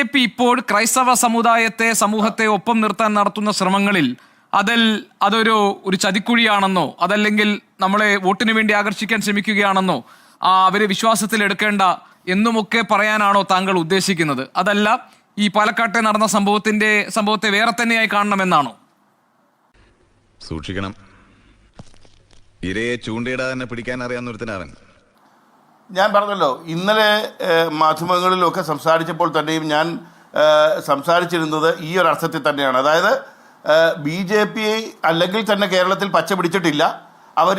J P ഇപ്പോൾ ക്രൈസ്തവ സമുദായത്തെ സമൂഹത്തെ ഒപ്പം നിർത്താൻ നടത്തുന്ന ശ്രമങ്ങളിൽ അതിൽ അതൊരു ഒരു ചതിക്കുഴിയാണെന്നോ അതല്ലെങ്കിൽ നമ്മളെ വോട്ടിന് വേണ്ടി ആകർഷിക്കാൻ ശ്രമിക്കുകയാണെന്നോ ആ അവരെ വിശ്വാസത്തിൽ എടുക്കേണ്ട എന്നുമൊക്കെ പറയാനാണോ താങ്കൾ ഉദ്ദേശിക്കുന്നത്? അതല്ല ഈ പാലക്കാട്ടെ നടന്ന സംഭവത്തിന്റെ സംഭവത്തെ വേറെ തന്നെയായി കാണണമെന്നാണോ? സൂക്ഷിക്കണം. ഇരയെ ചൂണ്ടയിടാതെ പിടിക്കാൻ അറിയാവുന്ന ഞാൻ പറഞ്ഞല്ലോ ഇന്നലെ മാധ്യമങ്ങളിലൊക്കെ സംസാരിച്ചപ്പോൾ തന്നെയും ഞാൻ സംസാരിച്ചിരുന്നത് ഈ ഒരു അർത്ഥത്തിൽ തന്നെയാണ്. അതായത് ബി ജെ പി അല്ലെങ്കിൽ തന്നെ കേരളത്തിൽ പച്ച പിടിച്ചിട്ടില്ല. അവർ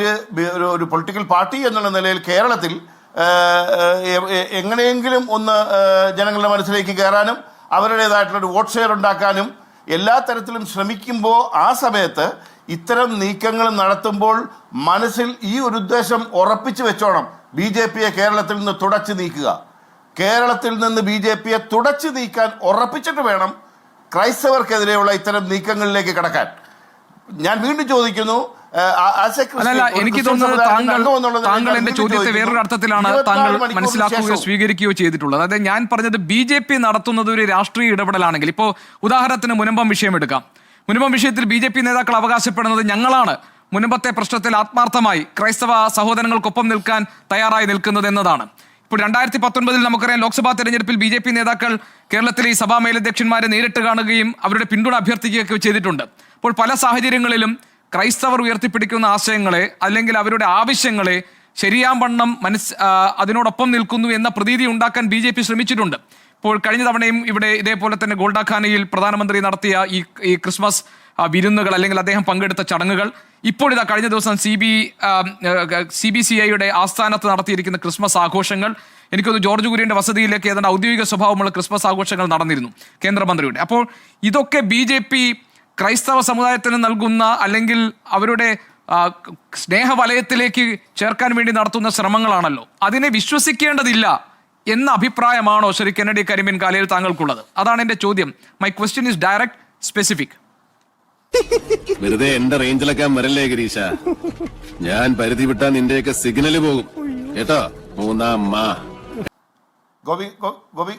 ഒരു പൊളിറ്റിക്കൽ പാർട്ടി എന്നുള്ള നിലയിൽ കേരളത്തിൽ എങ്ങനെയെങ്കിലും ഒന്ന് ജനങ്ങളുടെ മനസ്സിലേക്ക് കയറാനും അവരുടേതായിട്ടുള്ള ഒരു വോട്ട് ഷെയർ ഉണ്ടാക്കാനും എല്ലാ തരത്തിലും ശ്രമിക്കുമ്പോൾ ആ സമയത്ത് ഇത്തരം നീക്കങ്ങൾ നടത്തുമ്പോൾ മനസ്സിൽ ഈ ഒരു ഉദ്ദേശം ഉറപ്പിച്ചു വെച്ചോണം. ബി ജെ പിയെ കേരളത്തിൽ നിന്ന് തുടച്ചു നീക്കുക. കേരളത്തിൽ നിന്ന് ബി ജെ പിയെ തുടച്ചു നീക്കാൻ ഉറപ്പിച്ചിട്ട് വേണം ക്രൈസ്തവർക്കെതിരെയുള്ള ഇത്തരം നീക്കങ്ങളിലേക്ക് കടക്കാൻ. ഞാൻ വീണ്ടും ചോദിക്കുന്നു അല്ലല്ല എനിക്ക് തോന്നുന്നത് താങ്കൾ താങ്കൾ എന്റെ ചോദ്യത്തെ വേറൊരു അർത്ഥത്തിലാണ് താങ്കൾ മനസ്സിലാക്കുകയോ സ്വീകരിക്കുകയോ ചെയ്തിട്ടുള്ളത്. അതായത് ഞാൻ പറഞ്ഞത് ബി ജെ പി നടത്തുന്നത് ഒരു രാഷ്ട്രീയ ഇടപെടലാണെങ്കിൽ ഇപ്പോൾ ഉദാഹരണത്തിന് മുനമ്പം വിഷയം എടുക്കാം. മുനമ്പം വിഷയത്തിൽ ബി ജെ പി നേതാക്കൾ അവകാശപ്പെടുന്നത് ഞങ്ങളാണ്. മുനമ്പത്തെ പ്രശ്നത്തിൽ ആത്മാർത്ഥമായി ക്രൈസ്തവ സഹോദരങ്ങൾക്കൊപ്പം നിൽക്കാൻ തയ്യാറായി നിൽക്കുന്നത് എന്നതാണ്. ഇപ്പോൾ രണ്ടായിരത്തി പത്തൊൻപതിൽ നമുക്കറിയാം ലോക്സഭാ തെരഞ്ഞെടുപ്പിൽ ബി ജെ പി നേതാക്കൾ കേരളത്തിലെ ഈ സഭാ മേലധ്യക്ഷന്മാരെ നേരിട്ട് കാണുകയും അവരുടെ പിന്തുണ അഭ്യർത്ഥിക്കുകയൊക്കെ ചെയ്തിട്ടുണ്ട്. അപ്പോൾ പല സാഹചര്യങ്ങളിലും ക്രൈസ്തവർ ഉയർത്തിപ്പിടിക്കുന്ന ആശയങ്ങളെ അല്ലെങ്കിൽ അവരുടെ ആവശ്യങ്ങളെ ശരിയാവണ്ണം മനസ് അതിനോടൊപ്പം നിൽക്കുന്നു എന്ന പ്രതീതി ഉണ്ടാക്കാൻ ബി ജെ പി ശ്രമിച്ചിട്ടുണ്ട്. ഇപ്പോൾ കഴിഞ്ഞ തവണയും ഇവിടെ ഇതേപോലെ തന്നെ ഗോൾഡാഖാനയിൽ പ്രധാനമന്ത്രി നടത്തിയ ഈ ഈ ക്രിസ്മസ് വിരുന്നുകൾ അല്ലെങ്കിൽ അദ്ദേഹം പങ്കെടുത്ത ചടങ്ങുകൾ ഇപ്പോഴിതാ കഴിഞ്ഞ ദിവസം C B C B C ഐയുടെ ആസ്ഥാനത്ത് നടത്തിയിരിക്കുന്ന ക്രിസ്മസ് ആഘോഷങ്ങൾ എനിക്കൊന്ന് ജോർജ് കുര്യന്റെ വസതിയിലേക്ക് ഏതാണ്ട് ഔദ്യോഗിക സ്വഭാവമുള്ള ക്രിസ്മസ് ആഘോഷങ്ങൾ നടന്നിരുന്നു കേന്ദ്രമന്ത്രിയുടെ. അപ്പോൾ ഇതൊക്കെ ബി ജെ പി ക്രൈസ്തവ സമുദായത്തിന് നൽകുന്ന അല്ലെങ്കിൽ അവരുടെ സ്നേഹവലയത്തിലേക്ക് ചേർക്കാൻ വേണ്ടി നടത്തുന്ന ശ്രമങ്ങളാണല്ലോ. അതിനെ വിശ്വസിക്കേണ്ടതില്ല എന്ന അഭിപ്രായമാണോ ശ്രീ കെന്നഡി കരിമിൻ കാലയിൽ താങ്കൾക്കുള്ളത്? അതാണ് എന്റെ ചോദ്യം. My question is direct specific വെറുതെ എന്റെ റേഞ്ചിലൊക്കെ വരല്ലേ ഗിരീഷ ഞാൻ പരിധി വിട്ടാ നിന്റെയൊക്കെ സിഗ്നൽ പോകും. കേട്ടോ? മൂന്നാം മാ. ഗോപി ഗോപി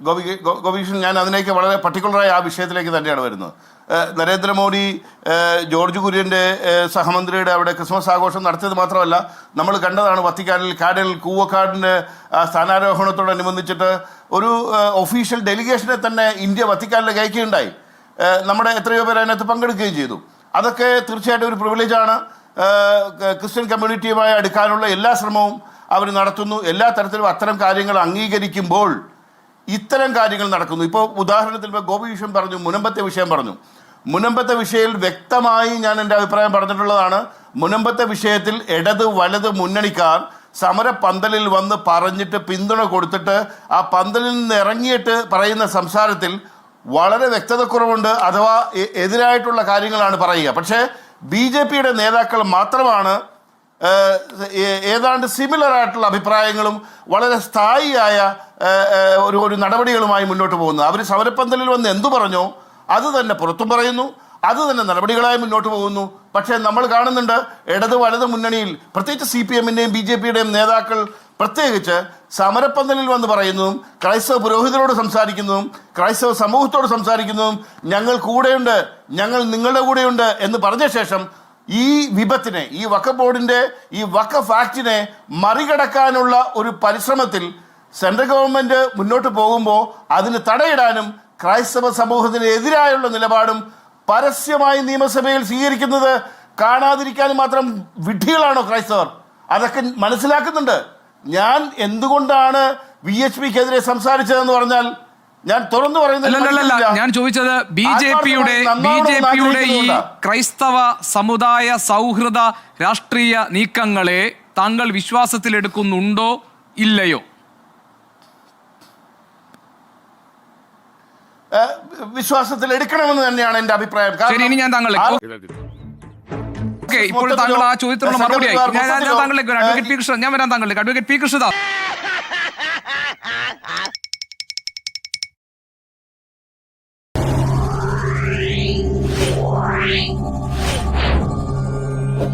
ഗോപി ഗോപീഷൻ ഞാൻ അതിലേക്ക് വളരെ പർട്ടിക്കുലറായ ആ വിഷയത്തിലേക്ക് തന്നെയാണ് വരുന്നത്. നരേന്ദ്രമോദി ജോർജ് കുര്യന്റെ സഹമന്ത്രിയുടെ അവിടെ ക്രിസ്മസ് ആഘോഷം നടത്തിയത് മാത്രമല്ല നമ്മൾ കണ്ടതാണ് വത്തിക്കാനിൽ കാടിൽ കൂവക്കാടിന്റെ സ്ഥാനാരോഹണത്തോടനുബന്ധിച്ചിട്ട് ഒരു ഒഫീഷ്യൽ ഡെലിഗേഷനെ തന്നെ ഇന്ത്യ വത്തിക്കാനിലേക്ക് അയക്കുകയുണ്ടായി. നമ്മുടെ എത്രയോ പേർ അതിനകത്ത് പങ്കെടുക്കുകയും ചെയ്തു. അതൊക്കെ തീർച്ചയായിട്ടും ഒരു പ്രിവിലേജാണ് ക്രിസ്ത്യൻ കമ്മ്യൂണിറ്റിയുമായി അടുക്കാനുള്ള എല്ലാ ശ്രമവും അവർ നടത്തുന്നു. എല്ലാ തരത്തിലും അത്തരം കാര്യങ്ങൾ അംഗീകരിക്കുമ്പോൾ ഇത്തരം കാര്യങ്ങൾ നടക്കുന്നു. ഇപ്പോൾ ഉദാഹരണത്തിന് ഇപ്പോൾ ഗോപി വിഷയം പറഞ്ഞു മുനമ്പത്തെ വിഷയം പറഞ്ഞു. മുനമ്പത്തെ വിഷയത്തിൽ വ്യക്തമായി ഞാൻ എന്റെ അഭിപ്രായം പറഞ്ഞിട്ടുള്ളതാണ്. മുനമ്പത്തെ വിഷയത്തിൽ ഇടത് വലത് മുന്നണിക്കാർ സമര പന്തലിൽ വന്ന് പറഞ്ഞിട്ട് പിന്തുണ കൊടുത്തിട്ട് ആ പന്തലിൽ നിന്ന് ഇറങ്ങിയിട്ട് പറയുന്ന സംസാരത്തിൽ വളരെ വ്യക്തതക്കുറവുണ്ട് അഥവാ എതിരായിട്ടുള്ള കാര്യങ്ങളാണ് പറയുക. പക്ഷേ ബി ജെ പിയുടെ നേതാക്കൾ മാത്രമാണ് ഏതാണ്ട് സിമിലർ ആയിട്ടുള്ള അഭിപ്രായങ്ങളും വളരെ സ്ഥായിയായ ഒരു ഒരു നടപടികളുമായി മുന്നോട്ട് പോകുന്നത്. അവർ സമരപ്പന്തലിൽ വന്ന് എന്തു പറഞ്ഞോ? അത് തന്നെ പുറത്തും പറയുന്നു. അത് തന്നെ നടപടികളായി മുന്നോട്ട് പോകുന്നു. പക്ഷേ നമ്മൾ കാണുന്നുണ്ട് ഇടത് വലത് മുന്നണിയിൽ പ്രത്യേകിച്ച് സി പി എമ്മിന്റെയും ബി ജെ പിയുടെയും നേതാക്കൾ പ്രത്യേകിച്ച് സമരപ്പന്തലിൽ വന്ന് പറയുന്നതും ക്രൈസ്തവ പുരോഹിതരോട് സംസാരിക്കുന്നതും ക്രൈസ്തവ സമൂഹത്തോട് സംസാരിക്കുന്നതും ഞങ്ങൾ കൂടെയുണ്ട് ഞങ്ങൾ നിങ്ങളുടെ കൂടെയുണ്ട് എന്ന് പറഞ്ഞ ശേഷം ഈ വിപത്തിനെ ഈ വക്ക ബോർഡിന്റെ ഈ വക്ക ഫാക്റ്റിനെ മറികടക്കാനുള്ള ഒരു പരിശ്രമത്തിൽ സെൻട്രൽ ഗവൺമെന്റ് മുന്നോട്ട് പോകുമ്പോൾ അതിന് തടയിടാനും ക്രൈസ്തവ സമൂഹത്തിനെതിരായുള്ള നിലപാടും പരസ്യമായി നിയമസഭയിൽ സ്വീകരിക്കുന്നത് കാണാതിരിക്കാൻ മാത്രം വിഡ്ഢികളാണോ ക്രൈസ്തവർ? അതൊക്കെ മനസ്സിലാക്കുന്നുണ്ട്. ഞാൻ എന്തുകൊണ്ടാണ് വി എച്ച് പിക്കെതിരെ സംസാരിച്ചതെന്ന് പറഞ്ഞാൽ ഞാൻ തുറന്നു പറയുന്നില്ല ഞാൻ ചോദിച്ചത് ബി ജെ പിയുടെ ബി ജെ പിയുടെ ഈ ക്രൈസ്തവ സമുദായ സൗഹൃദ രാഷ്ട്രീയ നീക്കങ്ങളെ താങ്കൾ വിശ്വാസത്തിലെടുക്കുന്നുണ്ടോ ഇല്ലയോ? വിശ്വാസത്തിൽ എടുക്കണമെന്ന് തന്നെയാണ് എന്റെ അഭിപ്രായം. ശരി ഇനി ഞാൻ താങ്കളെ ഓക്കെ ഇപ്പോൾ താങ്കൾ ആ ചോദ്യത്തിനുള്ള മറുപടിയായി ഞാൻ ഞാൻ- ഞാൻ താങ്കളിലേക്ക് വരാം. അഡ്വക്കേറ്റ് പി കൃഷ്ണൻ ഞാൻ വരാം താങ്കളിലേക്ക് അഡ്വക്കേറ്റ് പി കൃഷ്ണദാസ്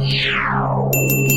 Yeah.